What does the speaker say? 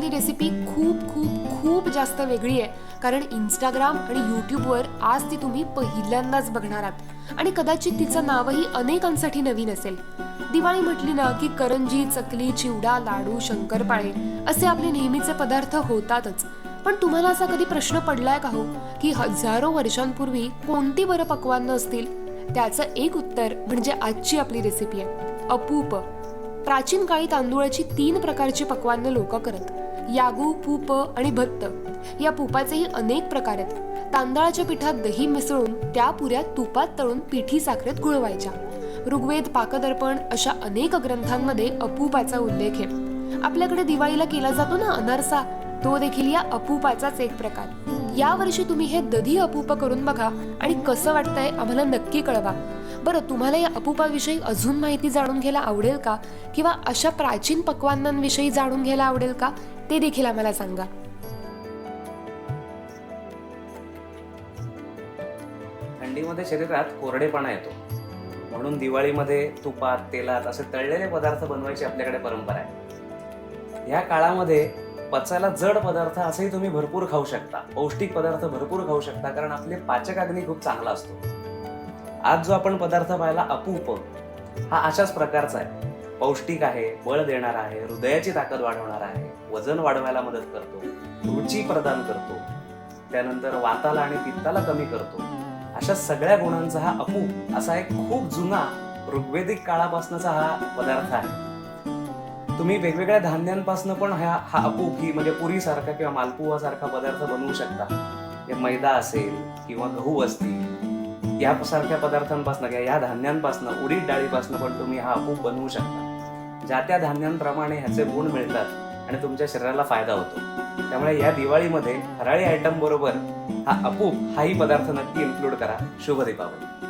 Recipe खूप खूप खूप जास्त वेगळी आहे. कारण इंस्टाग्राम आणि यूट्यूबवर आज ती तुम्ही पहिल्यांदाच बघणार आहात. आणि कदाचित तिचं नावही अनेकांसाठी नवीन असेल. दिवाळी म्हटली ना की करंजी चकली चिवडा लाडू शंकरपाळे असे आपले नेहमीचे पदार्थ होतातच. पण तुम्हाला असा कधी प्रश्न पडलाय का हो? की हजारो वर्षांपूर्वी कोणती बरं पक्वान्न असतील? त्याचं एक उत्तर म्हणजे आजची आपली रेसिपी आहे. अपूप. प्राचीन काळी तांदूळाची तीन प्रकारची पक्वान्न लोक करत यागू पूप आणि भत्त या पुपाचेही अनेक प्रकार आहेत. तांदळाच्या पिठात दही मिसळून त्या पुऱ्या तुपात तळून पिठी साखरेत गुळवायच्या. ऋग्वेद पाकदर्पण अशा अनेक ग्रंथांमध्ये अपूपाचा उल्लेख आहे. आपल्याकडे दिवाळीला केला जातो ना अनारसा? तो देखील या अपूपाचाच एक प्रकार. या वर्षी तुम्ही हे दधी अपूप करून बघा आणि कसं वाटतंय आम्हाला नक्की कळवा. बरं तुम्हाला या अपूपाविषयी अजून माहिती जाणून घ्यायला आवडेल का? किंवा अशा प्राचीन पक्वान्नांविषयी जाणून घ्यायला आवडेल का? ते देखील आम्हाला सांगा. थंडीमध्ये शरीरात कोरडेपणा येतो. म्हणून दिवाळीमध्ये तुपात तेलात असे तळलेले पदार्थ बनवायची आपल्याकडे परंपरा आहे. या काळामध्ये पचायला जड पदार्थ असेही तुम्ही भरपूर खाऊ शकता. पौष्टिक पदार्थ भरपूर खाऊ शकता कारण आपले पाचक अग्नी खूप चांगला असतो. आज जो आपण पदार्थ पाहिला अपूप हा अशाच प्रकारचा आहे. पौष्टिक आहे बळ देणारा आहे हृदयाची ताकद वाढवणारा आहे वजन वाढवायला मदत करतो रुची प्रदान करतो त्यानंतर वाताला आणि पित्ताला कमी करतो. अशा सगळ्या गुणांचा हा अपूप असा एक खूप जुना ऋग्वेदिक काळापासूनचा हा पदार्थ आहे. तुम्ही वेगवेगळ्या धान्यांपासून पण हा हा अपूप ही म्हणजे पुरी सारखा किंवा मालपुवा सारखा पदार्थ बनवू शकता. हे मैदा असेल किंवा गहू असतील यासारख्या पदार्थांपासून किंवा या धान्यांपासून उडीद डाळीपासून पण तुम्ही हा अपूप बनवू शकता. ज्या त्या धान्यांप्रमाणे ह्याचे गुण मिळतात आणि तुमच्या शरीराला फायदा होतो. त्यामुळे या दिवाळीमध्ये फराळी आयटम बरोबर हा अपूप हाही पदार्थ नक्की इन्क्लूड करा. शुभ दीपावली.